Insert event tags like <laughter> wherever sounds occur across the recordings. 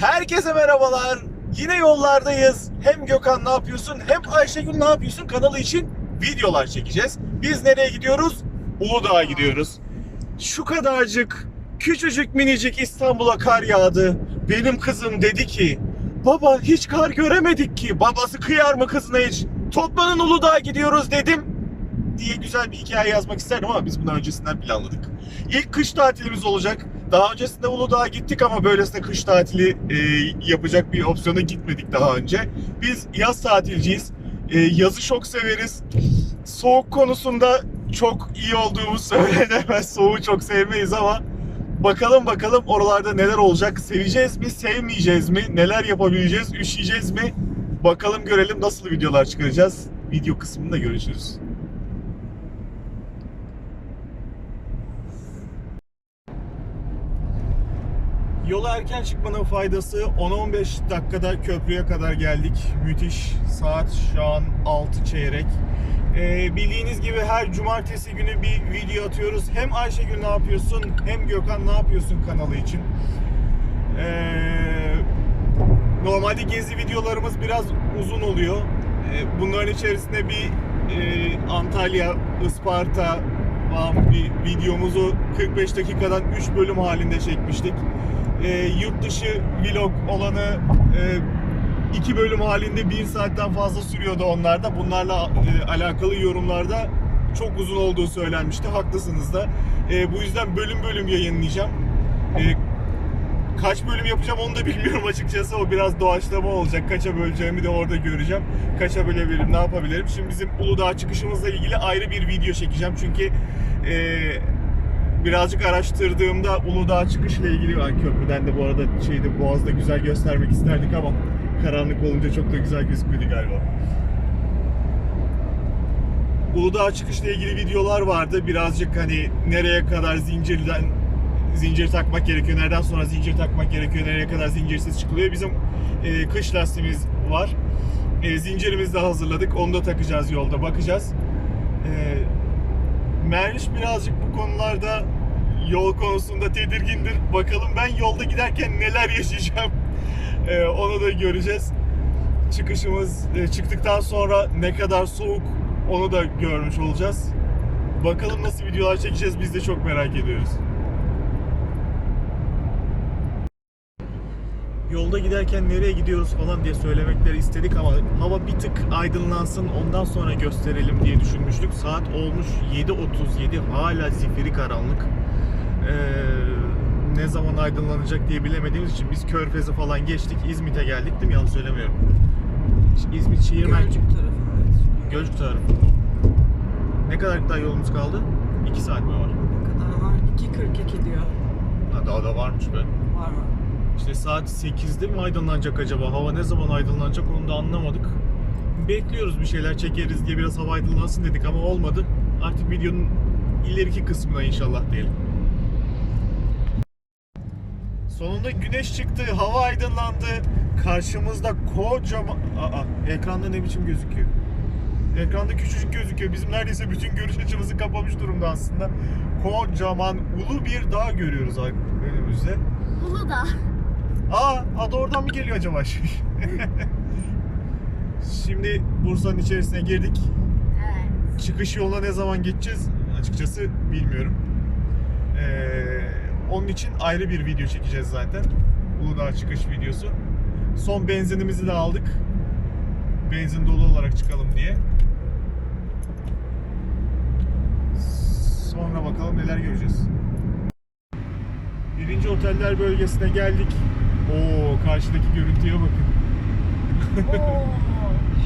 Herkese merhabalar. Yine yollardayız. Hem Gökhan ne yapıyorsun hem Ayşegül ne yapıyorsun kanalı için videolar çekeceğiz. Biz nereye gidiyoruz? Uludağ'a gidiyoruz. Şu kadarcık küçücük minicik İstanbul'a kar yağdı. Benim kızım dedi ki baba hiç kar göremedik ki. Babası kıyar mı kızına hiç? Toplanın Uludağ'a gidiyoruz dedim diye güzel bir hikaye yazmak isterdim ama biz bunu öncesinden planladık. İlk kış tatilimiz olacak. Daha öncesinde Uludağ'a gittik ama böylesine kış tatili e, yapacak bir opsiyona gitmedik daha önce. Biz yaz tatilciyiz. E, yazı çok severiz. Soğuk konusunda çok iyi olduğumuz <laughs> söylenemez. Soğuğu çok sevmeyiz ama bakalım bakalım oralarda neler olacak. Seveceğiz mi, sevmeyeceğiz mi? Neler yapabileceğiz, üşüyeceğiz mi? Bakalım görelim nasıl videolar çıkaracağız. Video kısmında görüşürüz. Yola erken çıkmanın faydası 10-15 dakikada köprüye kadar geldik. Müthiş. Saat şu an 6 çeyrek. Ee, bildiğiniz gibi her cumartesi günü bir video atıyoruz. Hem Ayşegül ne yapıyorsun hem Gökhan ne yapıyorsun kanalı için. Ee, normalde gezi videolarımız biraz uzun oluyor. Ee, bunların içerisinde bir e, Antalya, Isparta falan bir videomuzu 45 dakikadan 3 bölüm halinde çekmiştik. Ee, yurt dışı vlog olanı e, iki bölüm halinde bir saatten fazla sürüyordu onlarda. Bunlarla e, alakalı yorumlarda çok uzun olduğu söylenmişti. Haklısınız da. E, bu yüzden bölüm bölüm yayınlayacağım. E, kaç bölüm yapacağım onu da <laughs> bilmiyorum açıkçası. O biraz doğaçlama olacak. Kaça böleceğimi de orada göreceğim. Kaça bölebilirim, ne yapabilirim. Şimdi bizim Uludağ çıkışımızla ilgili ayrı bir video çekeceğim. Çünkü e, birazcık araştırdığımda Uludağ çıkışla ilgili var. Köprüden de bu arada şeyde Boğaz'da güzel göstermek isterdik ama karanlık olunca çok da güzel gözükmedi galiba. Uludağ çıkışla ilgili videolar vardı. Birazcık hani nereye kadar zincirden zincir takmak gerekiyor, nereden sonra zincir takmak gerekiyor, nereye kadar zincirsiz çıkılıyor. Bizim e, kış lastiğimiz var. E, zincirimizi de hazırladık. Onu da takacağız yolda, bakacağız. E, Merviş birazcık bu konularda yol konusunda tedirgindir. Bakalım ben yolda giderken neler yaşayacağım. <laughs> E, onu da göreceğiz. Çıkışımız e, çıktıktan sonra ne kadar soğuk onu da görmüş olacağız. Bakalım nasıl videolar çekeceğiz biz de çok merak ediyoruz. Yolda giderken nereye gidiyoruz falan diye söylemekleri istedik ama hava bir tık aydınlansın ondan sonra gösterelim diye düşünmüştük. Saat olmuş 7.37 hala zifiri karanlık. Ne zaman aydınlanacak diye bilemediğimiz için biz Körfez'i falan geçtik. İzmit'e geldik değil mi? Yanlış söylemiyorum. İzmit şehir merkezi. Gölcük tarafındayız. Gölcük tarafı. Ne kadar daha yolumuz kaldı? 2 saat mi var? Ne kadar var? 2.42 diyor. Ha, daha da varmış be. Var mı? İşte saat 8'de mi aydınlanacak acaba? Hava ne zaman aydınlanacak onu da anlamadık. Bekliyoruz bir şeyler çekeriz diye biraz hava aydınlansın dedik ama olmadı. Artık videonun ileriki kısmına inşallah diyelim. Sonunda güneş çıktı, hava aydınlandı. Karşımızda kocaman... Aa, ekranda ne biçim gözüküyor? Ekranda küçücük gözüküyor. Bizim neredeyse bütün görüş açımızı kapamış durumda aslında. Kocaman ulu bir dağ görüyoruz önümüzde. Uludağ. Aa, adı oradan mı geliyor acaba? <laughs> Şimdi Bursa'nın içerisine girdik. Evet. Çıkış yoluna ne zaman geçeceğiz? Açıkçası bilmiyorum. Ee, onun için ayrı bir video çekeceğiz zaten. Uludağ çıkış videosu. Son benzinimizi de aldık. Benzin dolu olarak çıkalım diye. Sonra bakalım neler göreceğiz. Birinci oteller bölgesine geldik. Oo karşıdaki görüntüye bakın. <laughs> Oo.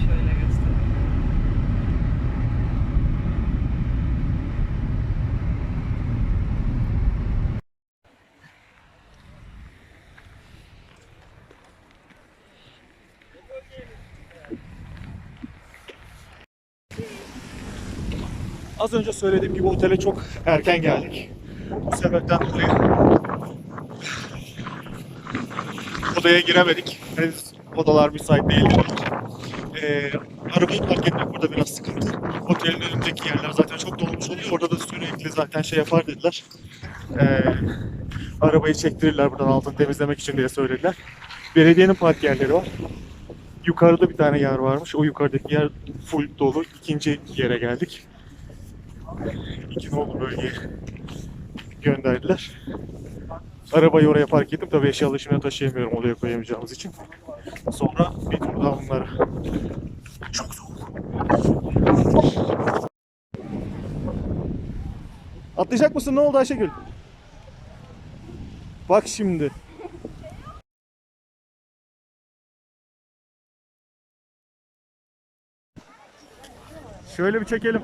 Şöyle göstereyim. Az önce söylediğim gibi otele çok erken geldik. Bu sebepten dolayı odaya giremedik. Henüz odalar müsait değildi. Ee, arabayı park etmek burada biraz sıkıntı. Otelin önündeki yerler zaten çok dolmuş oluyor. Orada da sürekli zaten şey yapar dediler. Ee, arabayı çektirirler buradan altını temizlemek için diye söylediler. Belediyenin park yerleri var. Yukarıda bir tane yer varmış. O yukarıdaki yer full dolu. İkinci yere geldik. İki nolu bölgeye gönderdiler. Arabayı oraya park ettim. Tabii eşyaları şimdi taşıyamıyorum oraya koyamayacağımız için. Sonra bir tur daha bunlara. Çok soğuk. Atlayacak mısın? Ne oldu Ayşegül? Bak şimdi. Şöyle bir çekelim.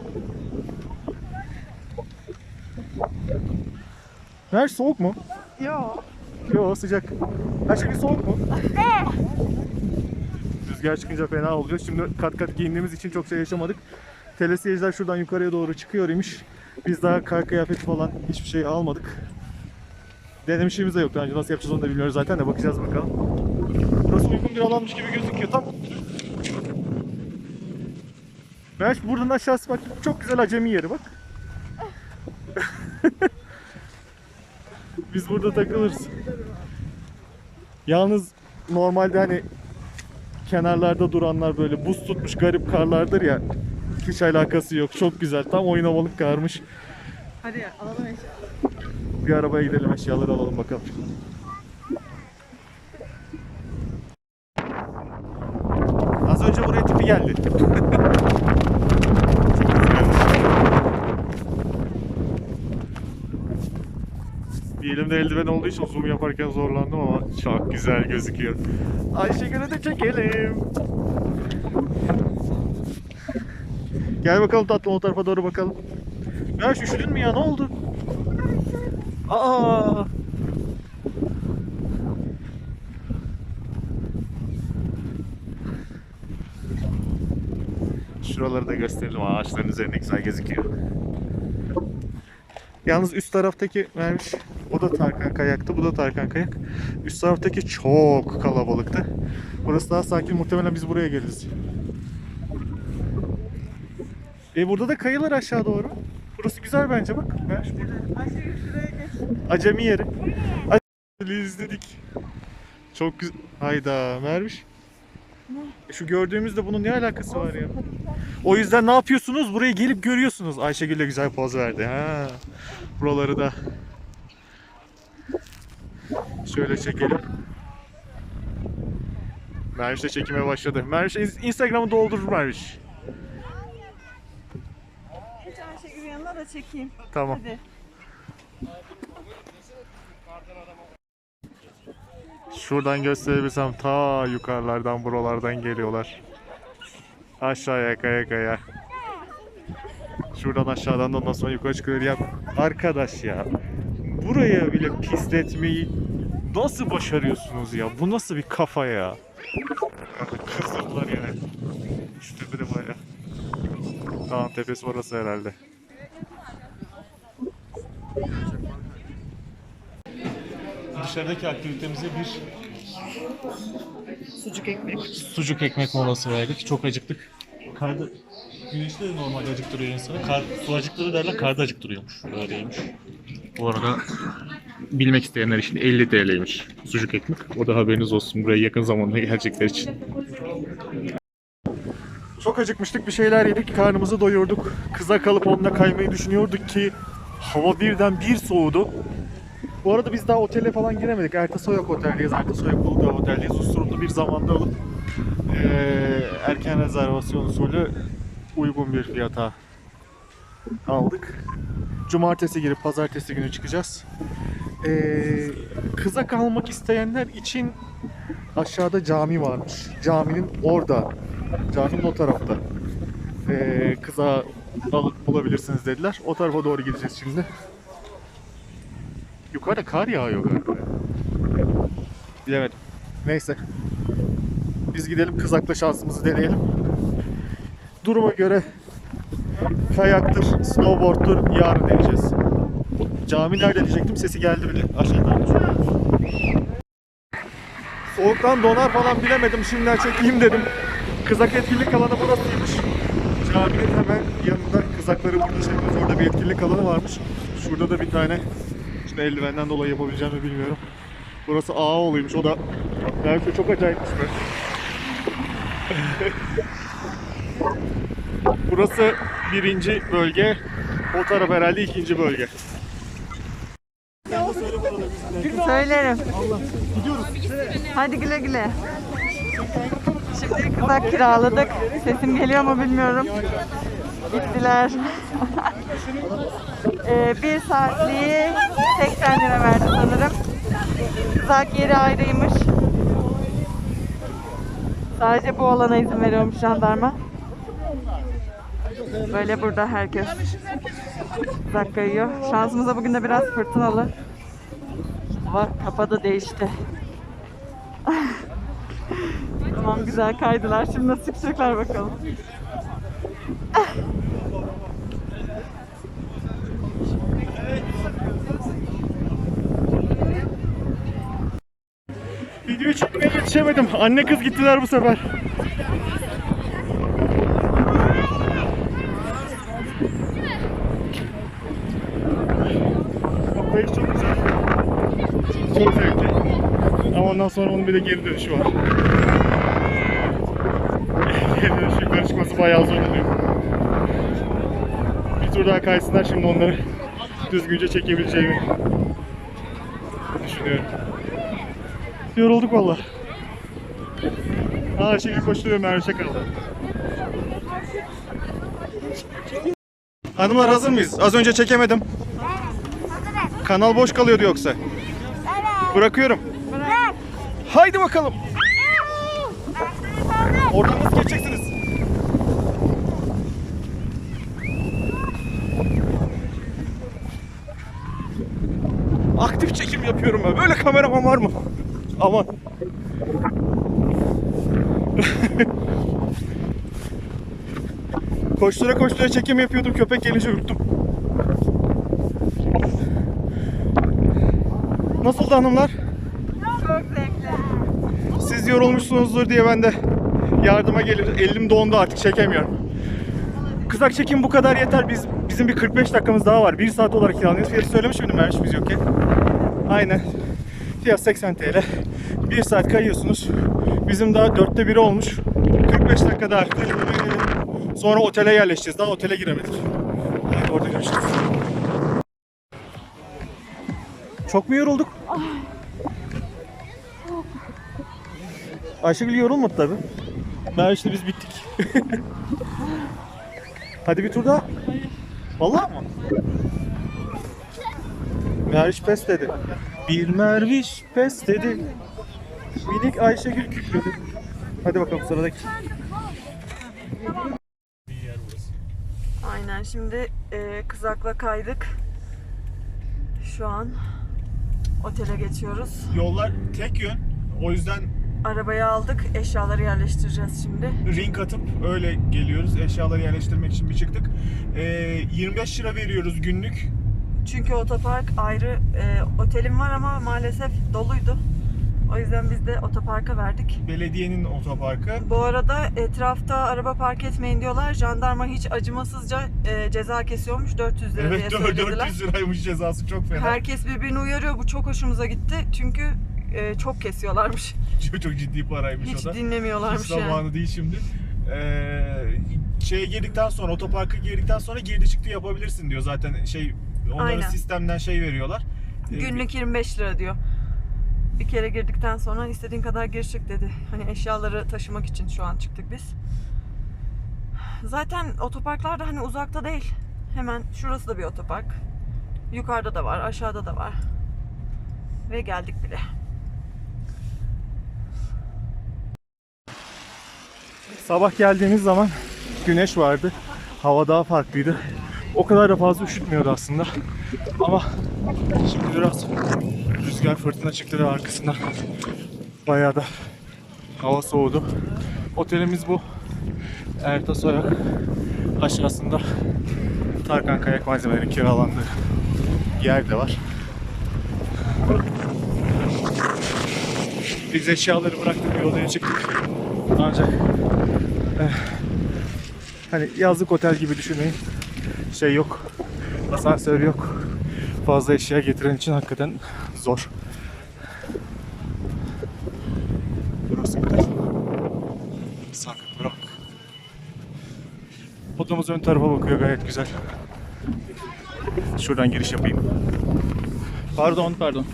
Her soğuk mu? Yok. Yo sıcak. Her şey soğuk mu? Rüzgar çıkınca fena oluyor. Şimdi kat kat giyindiğimiz için çok şey yaşamadık. Telesiyeciler şuradan yukarıya doğru çıkıyor imiş. Biz daha kar kıyafeti falan hiçbir şey almadık. Denemişliğimiz de yok. Daha önce nasıl yapacağız onu da bilmiyoruz zaten de bakacağız bakalım. Burası uygun bir alanmış gibi gözüküyor. Tam ben buradan aşağısı bak çok güzel acemi yeri bak. <laughs> Biz burada takılırız. Yalnız normalde hani kenarlarda duranlar böyle buz tutmuş garip karlardır ya. Hiç alakası yok. Çok güzel. Tam oynamalık karmış. Hadi ya, alalım eşya. Bir arabaya gidelim eşyaları alalım bakalım. Az önce buraya tipi geldi. <laughs> Bir elimde eldiven olduğu için zoom yaparken zorlandım ama çok güzel gözüküyor. Ayşegül'ü de çekelim. Gel bakalım tatlım o tarafa doğru bakalım. Ya üşüdün mü ya ne oldu? Aa! Şuraları da gösterelim. Ağaçların üzerinde güzel gözüküyor. Yalnız üst taraftaki vermiş. O da Tarkan Kayak'tı. Bu da Tarkan Kayak. Üst taraftaki çok kalabalıktı. Burası daha sakin. Muhtemelen biz buraya geliriz. E burada da kayılar aşağı doğru. Burası güzel bence bak. Şuraya geç. Acemi yeri. Acemi izledik. Çok güzel. Hayda Merviş. E Şu gördüğümüzde bunun ne alakası var ya? O yüzden ne yapıyorsunuz? Buraya gelip görüyorsunuz. Ayşegül de güzel poz verdi. Ha. Buraları da şöyle çekelim. Merviş de çekime başladı. Merviş Instagram'ı doldurur Merviş. Geç Ayşegül'ün yanına da çekeyim. Tamam. Hadi. Şuradan gösterebilsem ta yukarılardan buralardan geliyorlar. Aşağıya kaya kaya. Şuradan aşağıdan da ondan sonra yukarı çıkıyor ya. Arkadaş ya. Buraya bile pisletmeyi nasıl başarıyorsunuz ya? Bu nasıl bir kafa ya? Kızdırdılar yani. Şu tepede baya. Dağın tepesi orası herhalde. Dışarıdaki aktivitemize bir Sucuk ekmek. sucuk ekmek molası verdik. Çok acıktık. Karda güneşte de normal acıktırıyor insanı. Kar, su acıktırır derler, karda acıktırıyormuş. Öyleymiş. Bu arada bilmek isteyenler için 50 TL'ymiş sucuk ekmek. O da haberiniz olsun buraya yakın zamanda gelecekler için. Çok acıkmıştık bir şeyler yedik karnımızı doyurduk. Kıza kalıp onunla kaymayı düşünüyorduk ki hava birden bir soğudu. Bu arada biz daha otele falan giremedik. Ertasoyak Otel'deyiz. Ertasoyak Uludağ Otel'deyiz. Usurumlu bir zamanda alıp eee, erken rezervasyon usulü uygun bir fiyata aldık. Cumartesi girip pazartesi günü çıkacağız. Eee, kıza kalmak isteyenler için aşağıda cami varmış. Caminin orada. Caminin o tarafta. Eee, kıza alıp bulabilirsiniz dediler. O tarafa doğru gideceğiz şimdi. Yukarıda kar yağıyor galiba. Bilemedim. Neyse. Biz gidelim kızakla şansımızı deneyelim. Duruma göre kayaktır, snowboard'tur yarın deneyeceğiz. Cami nerede diyecektim sesi geldi bile aşağıdan. Soğuktan donar falan bilemedim şimdiden çekeyim dedim. Kızak etkinlik alanı burasıymış. Caminin hemen yanında kızakları burada şey yapıyoruz. Orada bir etkinlik alanı varmış. Şurada da bir tane Şimdi eldivenden dolayı yapabileceğimi bilmiyorum. Burası Ağaoğlu'ymuş. O da şu çok acayipmiş be. <laughs> Burası birinci bölge. O taraf herhalde ikinci bölge. Söylerim. Hadi güle güle. Şimdi kızak kiraladık. Sesim geliyor mu bilmiyorum. Gittiler. <laughs> ee, bir saatliği 80 lira verdi sanırım. Kızak yeri ayrıymış. Sadece bu alana izin veriyormuş jandarma. Böyle burada herkes kızak kayıyor. Şansımıza bugün de biraz fırtınalı. Hava kapadı değişti. tamam güzel kaydılar. Şimdi nasıl çıkacaklar bakalım. Video çekmeye yetişemedim. Anne kız gittiler bu sefer. Bak kayış çok güzel. Çok zevkli. Ama ondan sonra onun bir de geri dönüşü var. <laughs> geri dönüş yukarı çıkması bayağı zor oluyor. Bir tur daha kaysınlar şimdi onları düzgünce çekebileceğimi düşünüyorum. Yorulduk valla. Aa şimdi koşturuyorum Merve kaldı. Hanımlar hazır mıyız? Az önce çekemedim. Kanal boş kalıyordu yoksa. Bırakıyorum. Haydi bakalım. Oradan nasıl geçeceksiniz? Aktif çekim yapıyorum ben. Böyle kameraman var mı? Aman. <laughs> koştura koştura çekim yapıyordum. Köpek gelince ürktüm. Nasıldı hanımlar? Siz yorulmuşsunuzdur diye ben de yardıma gelir. Elim dondu artık çekemiyorum. Kızak çekim bu kadar yeter. Biz bizim bir 45 dakikamız daha var. 1 saat olarak kiralanıyoruz. Fiyatı söylemiş miydim ben biz yokken? Aynen. Fiyat 80 TL. 1 saat kayıyorsunuz. Bizim daha dörtte biri olmuş. 45 dakika daha. Sonra otele yerleşeceğiz. Daha otele giremedik. Orada görüşürüz. Çok mu yorulduk? Ayşegül yorulmadı tabi. Ben işte biz bittik. Hadi bir tur daha. Vallahi mı? Merviş pes dedi. Bir Merviş pes dedi. Minik Ayşegül kükredi. Hadi bakalım sıradaki. Aynen şimdi e, kızakla kaydık. Şu an otele geçiyoruz. Yollar tek yön. O yüzden Arabayı aldık. Eşyaları yerleştireceğiz şimdi. ring atıp öyle geliyoruz. Eşyaları yerleştirmek için bir çıktık. Ee, 25 lira veriyoruz günlük. Çünkü otopark ayrı. E, otelim var ama maalesef doluydu. O yüzden biz de otoparka verdik. Belediyenin otoparkı. Bu arada etrafta araba park etmeyin diyorlar. Jandarma hiç acımasızca e, ceza kesiyormuş 400 lira diye Evet söylediler. 400 liraymış cezası çok fena. Herkes birbirini uyarıyor. Bu çok hoşumuza gitti. Çünkü e, çok kesiyorlarmış. <laughs> Çok, çok ciddi paraymış Hiç o da. dinlemiyorlarmış Hiç yani. zamanı değil şimdi. Ee, şeye girdikten sonra otoparka girdikten sonra girdi çıktı yapabilirsin diyor zaten şey onların Aynen. sistemden şey veriyorlar. Ee, Günlük 25 lira diyor. Bir kere girdikten sonra istediğin kadar gir çık dedi. Hani eşyaları taşımak için şu an çıktık biz. Zaten otoparklar da hani uzakta değil. Hemen şurası da bir otopark. Yukarıda da var, aşağıda da var. Ve geldik bile. Sabah geldiğimiz zaman güneş vardı. Hava daha farklıydı. O kadar da fazla üşütmüyordu aslında. Ama şimdi biraz rüzgar fırtına çıktı ve arkasından bayağı da hava soğudu. Otelimiz bu. Ertas Oyak. Aşağısında Tarkan Kayak Malzemeleri kiralandığı yer de var. Biz eşyaları bıraktık odaya çıktık. Ancak Eh, hani yazlık otel gibi düşünmeyin. Şey yok. Asansör yok. Fazla eşya getiren için hakikaten zor. Burası güzel. Sakın bırak. Odamız ön tarafa bakıyor gayet güzel. Şuradan giriş yapayım. Pardon, pardon.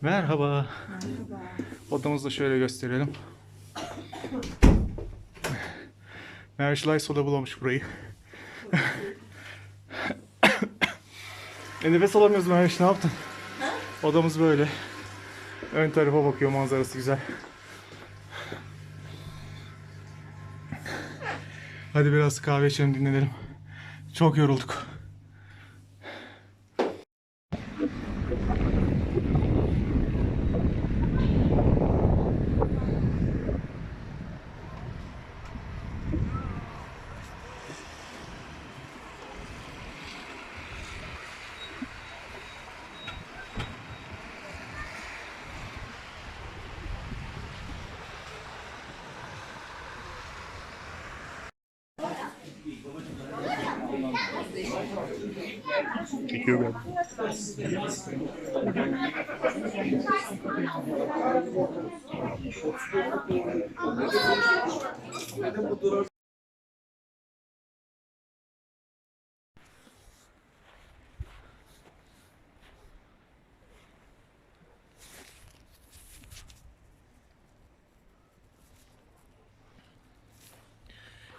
Merhaba. Odamızı da şöyle gösterelim. Merş Lysol'a bulamış burayı. e nefes alamıyoruz Merş ne yaptın? Odamız böyle. Ön tarafa bakıyor manzarası güzel. Hadi biraz kahve içelim dinlenelim. Çok yorulduk.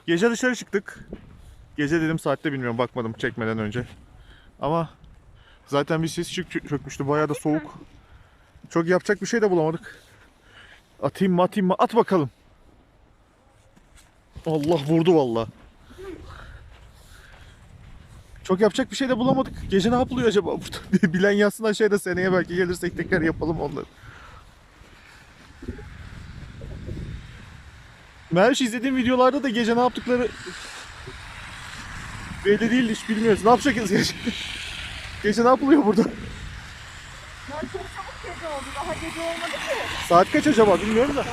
Gece dışarı çıktık. Gece dedim saatte bilmiyorum bakmadım çekmeden önce. Ama zaten bir sis çök- çökmüştü bayağı da soğuk. Çok yapacak bir şey de bulamadık. Atayım mı atayım mı at bakalım. Allah vurdu valla. Çok yapacak bir şey de bulamadık. Gece ne yapılıyor acaba burada? <laughs> Bilen yazsın aşağıda seneye belki gelirsek tekrar yapalım onları. Merş izlediğim videolarda da gece ne yaptıkları belli değil hiç bilmiyoruz. Ne yapacağız gece? Gece ne yapılıyor burada? Ya çok çabuk gece oldu. Daha gece olmadı ki. Saat kaç acaba bilmiyorum da.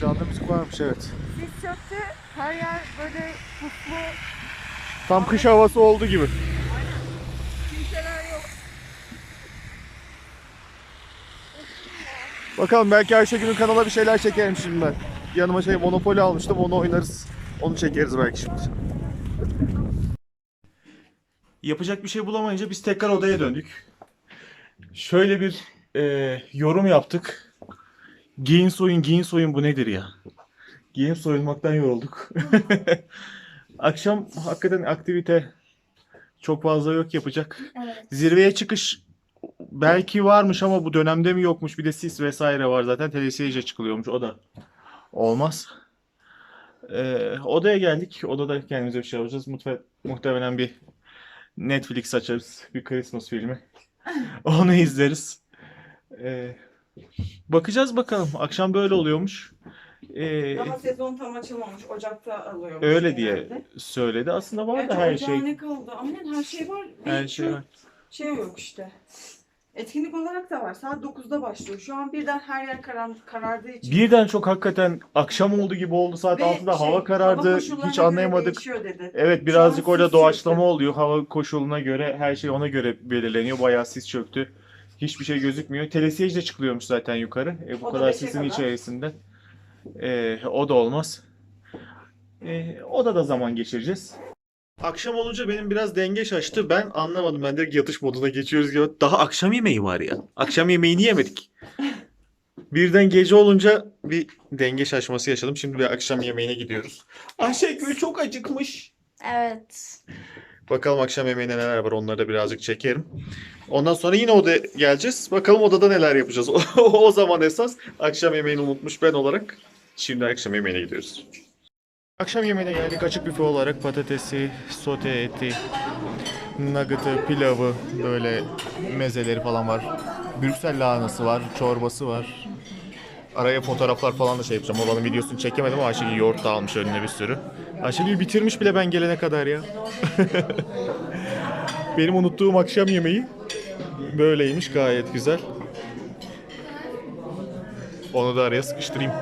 Canlı müzik varmış evet. Sis çöktü. Her yer böyle puslu. Tam kış havası oldu gibi. Kimseler yok. Bakalım belki Ayşegül'ün kanala bir şeyler çekerim şimdi ben. Yanıma şey Monopoly almıştım onu oynarız. Onu çekeriz belki şimdi. Yapacak bir şey bulamayınca biz tekrar odaya döndük. Şöyle bir e, yorum yaptık. Giyin soyun giyin soyun bu nedir ya? Giyin soyunmaktan yorulduk. <laughs> Akşam hakikaten aktivite çok fazla yok yapacak. Evet. Zirveye çıkış belki varmış ama bu dönemde mi yokmuş? Bir de sis vesaire var zaten. Telesiyece çıkılıyormuş o da. Olmaz. Ee, odaya geldik. Odada kendimize bir şey yapacağız. Mutfe muhtemelen bir Netflix açarız. Bir Christmas filmi. <laughs> Onu izleriz. Ee, bakacağız bakalım. Akşam böyle oluyormuş. Ee, Daha sezon tam açılmamış. Ocakta alıyormuş. öyle diye genelde. söyledi. Aslında var da her ocağa şey. ne kaldı? Aman her şey var. Bir Her şey var. Şey yok işte. Etkinlik olarak da var. Saat 9'da başlıyor. Şu an birden her yer karan, karardığı için. Birden çok hakikaten akşam oldu gibi oldu. Saat Ve 6'da şey, hava karardı. koşullarına Hiç göre anlayamadık. değişiyor dedi. Evet Şu birazcık an orada sis doğaçlama çöktü. oluyor. Hava koşuluna göre her şey ona göre belirleniyor. Bayağı sis çöktü. Hiçbir şey gözükmüyor. Telesiyej de çıkılıyormuş zaten yukarı. E, bu O da kadar beşe sisin kadar. içerisinde. E, o da olmaz. E, o da da zaman geçireceğiz. Akşam olunca benim biraz denge şaştı. Ben anlamadım. Ben direkt yatış moduna geçiyoruz gibi. Daha akşam yemeği var ya. Akşam yemeğini yemedik. <laughs> Birden gece olunca bir denge şaşması yaşadım. Şimdi bir akşam yemeğine gidiyoruz. Ayşegül çok acıkmış. Evet. Bakalım akşam yemeğinde neler var onları da birazcık çekerim. Ondan sonra yine odaya geleceğiz. Bakalım odada neler yapacağız. <laughs> o zaman esas akşam yemeğini unutmuş ben olarak. Şimdi akşam yemeğine gidiyoruz. Akşam yemeğine geldik. Açık büfe olarak patatesi, sote eti, nugget'ı, pilavı, böyle mezeleri falan var. Brüksel lahanası var, çorbası var. Araya fotoğraflar falan da şey yapacağım. Oranın videosunu çekemedim ama Ayşegül yoğurt da almış önüne bir sürü. Ayşegül bitirmiş bile ben gelene kadar ya. <laughs> Benim unuttuğum akşam yemeği böyleymiş gayet güzel. Onu da araya sıkıştırayım.